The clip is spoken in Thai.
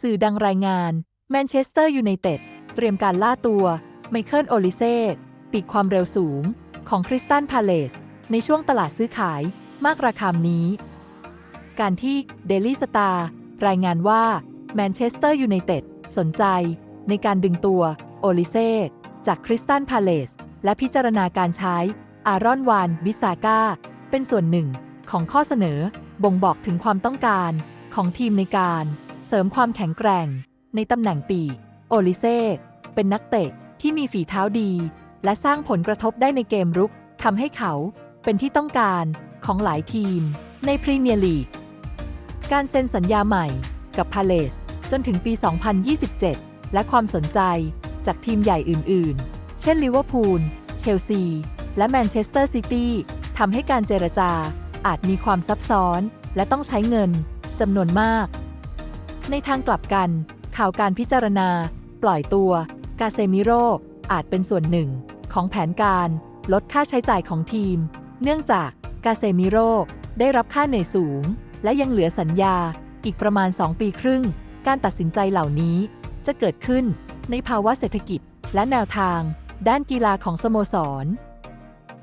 สื่อดังรายงาน แมนเชสเตอร์ยูไนเต็ดเตรียมการล่าตัว ไมเคิลโอลิเซ่ปีกความเร็วสูง ของคริสตันพาเลส ในช่วงตลาดซื้อขายมากราคานี้ การที่เดลี่สตาร์รายงานว่าแมนเชสเตอร์ยูไนเต็ดสนใจ ในการดึงตัวโอลิเซ่จากคริสตันพาเลส และพิจารณาการใช้ อารอนวานบิซาก้า เป็นส่วนหนึ่งของข้อเสนอบ่งบอกถึงความต้องการของทีมในการ เสริมความแข็งแกร่ง ในตำแหน่งปีกโอลิเซ่เป็นนักเตะที่มีฝีเท้าดี และสร้างผลกระทบได้ในเกมรุกทำให้เขาเป็นที่ต้องการของหลายทีม ในพรีเมียร์ลีก การเซ็นสัญญาใหม่กับพาเลสจนถึงปี 2027 และความสนใจจากทีมใหญ่อื่น ๆ เช่นลิเวอร์พูล เชลซี และแมนเชสเตอร์ซิตี้ทำให้การเจรจาอาจมีความซับซ้อน และต้องใช้เงินจำนวนมาก ในทางกลับกัน ข่าวการพิจารณา ปล่อยตัวกาเซมิโรอาจเป็นส่วนหนึ่ง ของแผนการลดค่าใช้จ่ายของทีม เนื่องจากกาเซมิโรได้รับค่าเหนื่อยสูง และยังเหลือสัญญาอีกประมาณ 2 ปีครึ่ง การตัดสินใจเหล่านี้จะเกิดขึ้นในภาวะเศรษฐกิจและแนวทาง ด้านกีฬาของสโมสร